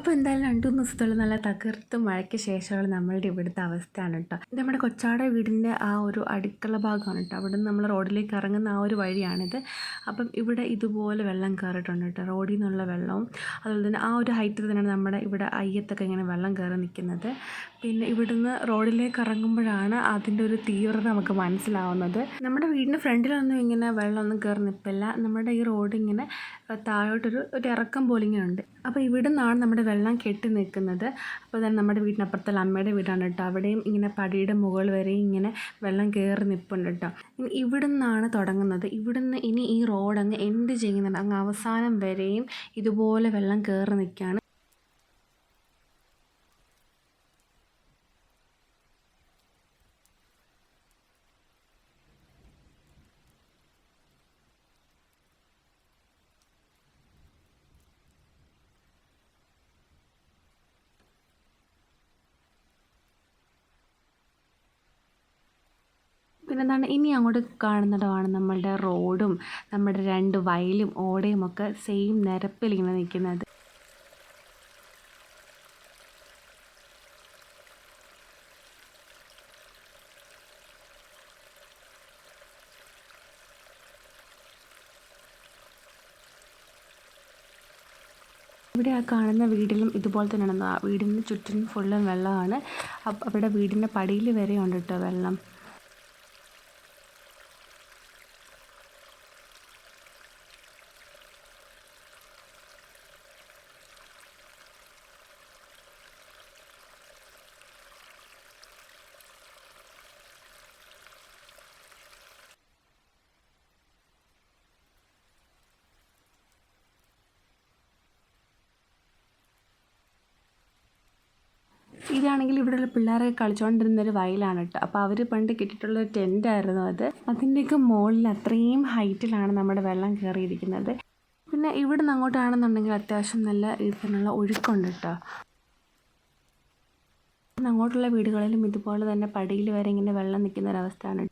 അപ്പോൾ എന്തായാലും രണ്ട് മൂന്ന് ദിവസത്തോളം നല്ല തകർത്ത് മഴയ്ക്ക് ശേഷമുള്ള നമ്മളുടെ ഇവിടുത്തെ അവസ്ഥയാണ് കേട്ടോ. നമ്മുടെ കൊച്ചാട വീടിന്റെ ആ ഒരു അടുക്കള ഭാഗമാണ് കേട്ടോ. അവിടെ നിന്ന് നമ്മൾ റോഡിലേക്ക് ഇറങ്ങുന്ന ആ ഒരു വഴിയാണിത്. അപ്പം ഇവിടെ ഇതുപോലെ വെള്ളം കയറിയിട്ടുണ്ട് കേട്ടോ. റോഡിൽ നിന്നുള്ള വെള്ളവും അതുപോലെ തന്നെ ആ ഒരു ഹൈറ്റിൽ തന്നെയാണ് നമ്മുടെ ഇവിടെ അയ്യത്തൊക്കെ ഇങ്ങനെ വെള്ളം കയറി നിൽക്കുന്നത്. പിന്നെ ഇവിടുന്ന് റോഡിലേക്ക് ഇറങ്ങുമ്പോഴാണ് അതിന്റെ ഒരു തീവ്രത നമുക്ക് മനസ്സിലാവുന്നത്. നമ്മുടെ വീടിന്റെ ഫ്രണ്ടിലൊന്നും ഇങ്ങനെ വെള്ളമൊന്നും കയറി നിൽപ്പില്ല. നമ്മുടെ ഈ റോഡ് ഇങ്ങനെ താഴോട്ടൊരു ഒരു ഇറക്കം പോലെ ഇങ്ങനെ ഉണ്ട് അപ്പോൾ ഇവിടെ നിന്നാണ് നമ്മുടെ വെള്ളം കെട്ടി നിൽക്കുന്നത്. അപ്പോൾ തന്നെ നമ്മുടെ വീടിനപ്പുറത്തുള്ള അമ്മയുടെ വീടാണ് കേട്ടോ. അവിടെയും ഇങ്ങനെ പടിയുടെ മുകൾ വരെ ഇങ്ങനെ വെള്ളം കയറി നിൽപ്പുണ്ട് കേട്ടോ. ഇവിടെ നിന്നാണ് തുടങ്ങുന്നത്. ഇവിടെ നിന്ന് ഇനി ഈ റോഡ് അങ്ങ് എൻഡ് ചെയ്യുന്നുണ്ട് അങ്ങ് അവസാനം വരെയും ഇതുപോലെ വെള്ളം കയറി നിൽക്കുകയാണ് പിന്നെ എന്താണ്? ഇനി അങ്ങോട്ട് കാണുന്നിടമാണ് നമ്മളുടെ റോഡും നമ്മുടെ രണ്ട് വയലും ഓടയും ഒക്കെ സെയിം നിരപ്പിൽ ഇങ്ങനെ നിൽക്കുന്നത്. ഇവിടെ ആ കാണുന്ന വീടിലും ഇതുപോലെ തന്നെയാണ്. ആ വീടിന് ചുറ്റും ഫുള്ളും വെള്ളമാണ്. അവിടെ വീടിന്റെ പടിയിൽ വരെ ഉണ്ട് കേട്ടോ വെള്ളം. ഇതാണെങ്കിൽ ഇവിടെയുള്ള പിള്ളേരൊക്കെ കളിച്ചുകൊണ്ടിരുന്ന ഒരു വയലാണ് കേട്ടോ അപ്പോൾ അവർ പണ്ട് കിട്ടിയിട്ടുള്ള ഒരു ടെന്റായിരുന്നു അത്. അതിന്റെയൊക്കെ മുകളിൽ അത്രയും ഹൈറ്റിലാണ് നമ്മുടെ വെള്ളം കയറിയിരിക്കുന്നത് പിന്നെ ഇവിടുന്ന് അങ്ങോട്ടാണെന്നുണ്ടെങ്കിൽ അത്യാവശ്യം നല്ല ഇതിനുള്ള ഒഴുക്കുണ്ട് കേട്ടോ അങ്ങോട്ടുള്ള വീടുകളിലും ഇതുപോലെ തന്നെ പടിയിൽ വരെ ഇങ്ങനെ വെള്ളം നിൽക്കുന്ന ഒരവസ്ഥയാണ്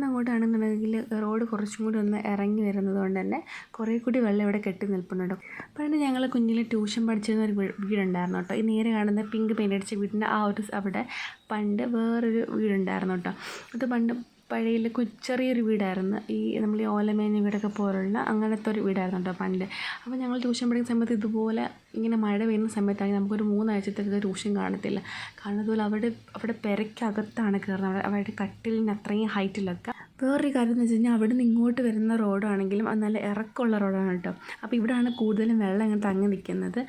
ഇവിടുന്ന് അങ്ങോട്ടാണെന്നുണ്ടെങ്കിൽ റോഡ് കുറച്ചും കൂടി ഒന്ന് ഇറങ്ങി വരുന്നത് കൊണ്ട് തന്നെ കുറേ കൂടി വെള്ളം ഇവിടെ കെട്ടി നിൽപ്പുന്നുണ്ട്. കേട്ടോ പണ്ട് ഞങ്ങൾ കുഞ്ഞിൽ ട്യൂഷൻ പഠിച്ചിരുന്ന ഒരു വീടുണ്ടായിരുന്നു കേട്ടോ. ഈ നേരെ കാണുന്ന പിങ്ക് പെയിന്റ് അടിച്ച വീടിന്റെ ആ ഒരു അവിടെ പണ്ട് വേറൊരു വീടുണ്ടായിരുന്നു കേട്ടോ. അത് പണ്ട് പഴയ ചെറിയൊരു വീടായിരുന്നു. ഈ നമ്മൾ ഈ ഓലമേഞ്ഞ വീടൊക്കെ പോലുള്ള അങ്ങനത്തെ ഒരു വീടായിരുന്നു കേട്ടോ പണ്ട്. അപ്പോൾ ഞങ്ങൾ ട്യൂഷൻ പഠിക്കുന്ന സമയത്ത് ഇതുപോലെ ഇങ്ങനെ മഴ പെയ്യുന്ന സമയത്താണെങ്കിൽ നമുക്കൊരു മൂന്നാഴ്ചത്തേക്ക് ട്യൂഷൻ കാണത്തില്ല. കാരണം അതുപോലെ അവിടെ അവിടെ പെരയ്ക്കകത്താണ് കയറുന്നത്. അവിടെ അവരുടെ കട്ടിലിന് അത്രയും ഹൈറ്റിലൊക്കെ വേറൊരു കാര്യം എന്ന് വെച്ച് കഴിഞ്ഞാൽ അവിടെ നിന്ന് ഇങ്ങോട്ട് വരുന്ന റോഡാണെങ്കിലും അത് നല്ല ഇറക്കമുള്ള റോഡാണ് കേട്ടോ. അപ്പോൾ ഇവിടെയാണ് കൂടുതലും വെള്ളം ഇങ്ങനെ തങ്ങി നിൽക്കുന്നത്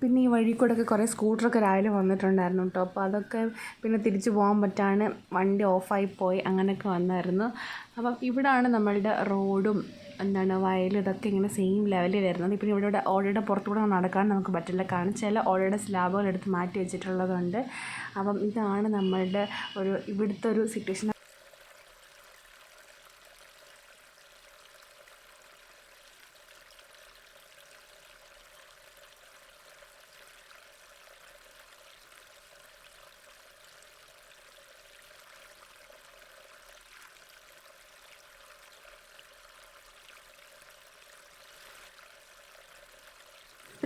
പിന്നെ ഈ വഴി കൂടെ ഒക്കെ കുറേ സ്കൂട്ടറൊക്കെ രാവിലെ വന്നിട്ടുണ്ടായിരുന്നു കേട്ടോ. അപ്പോൾ അതൊക്കെ പിന്നെ തിരിച്ചു പോകാൻ പറ്റാണ് വണ്ടി ഓഫായി പോയി അങ്ങനെയൊക്കെ വന്നായിരുന്നു. അപ്പം ഇവിടാണ് നമ്മളുടെ റോഡും എന്താണ് വയലും ഇതൊക്കെ ഇങ്ങനെ സെയിം ലെവലിൽ വരുന്നത്. ഇപ്പം ഇവിടെ ഇവിടെ ഓടയുടെ പുറത്തുകൂടെ നടക്കാൻ നമുക്ക് പറ്റില്ല. കാരണം ചില ഓടയുടെ സ്ലാബുകൾ എടുത്ത് മാറ്റി വെച്ചിട്ടുള്ളതുകൊണ്ട് അപ്പം ഇതാണ് നമ്മളുടെ ഒരു ഇവിടുത്തെ ഒരു സിറ്റുവേഷൻ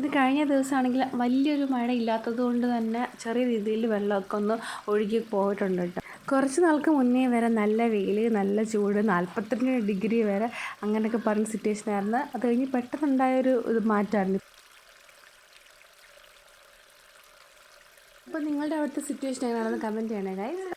ഇത് കഴിഞ്ഞ ദിവസമാണെങ്കിൽ വലിയൊരു മഴ ഇല്ലാത്തത് കൊണ്ട് തന്നെ ചെറിയ രീതിയിൽ വെള്ളമൊക്കെ ഒന്ന് ഒഴുകി പോയിട്ടുണ്ട് കേട്ടോ. കുറച്ച് നാൾക്ക് മുന്നേ വരെ നല്ല വെയിൽ നല്ല ചൂട് നാൽപ്പത്തിരണ്ട് ഡിഗ്രി വരെ അങ്ങനെയൊക്കെ പറഞ്ഞ സിറ്റുവേഷൻ ആയിരുന്നു. അത് കഴിഞ്ഞ് പെട്ടെന്നുണ്ടായൊരു ഇത് മാറ്റമായിരുന്നു. അപ്പോൾ നിങ്ങളുടെ അവിടുത്തെ സിറ്റുവേഷൻ എങ്ങനെയാണെന്ന് കമന്റ് ചെയ്യണേ ഗൈസ്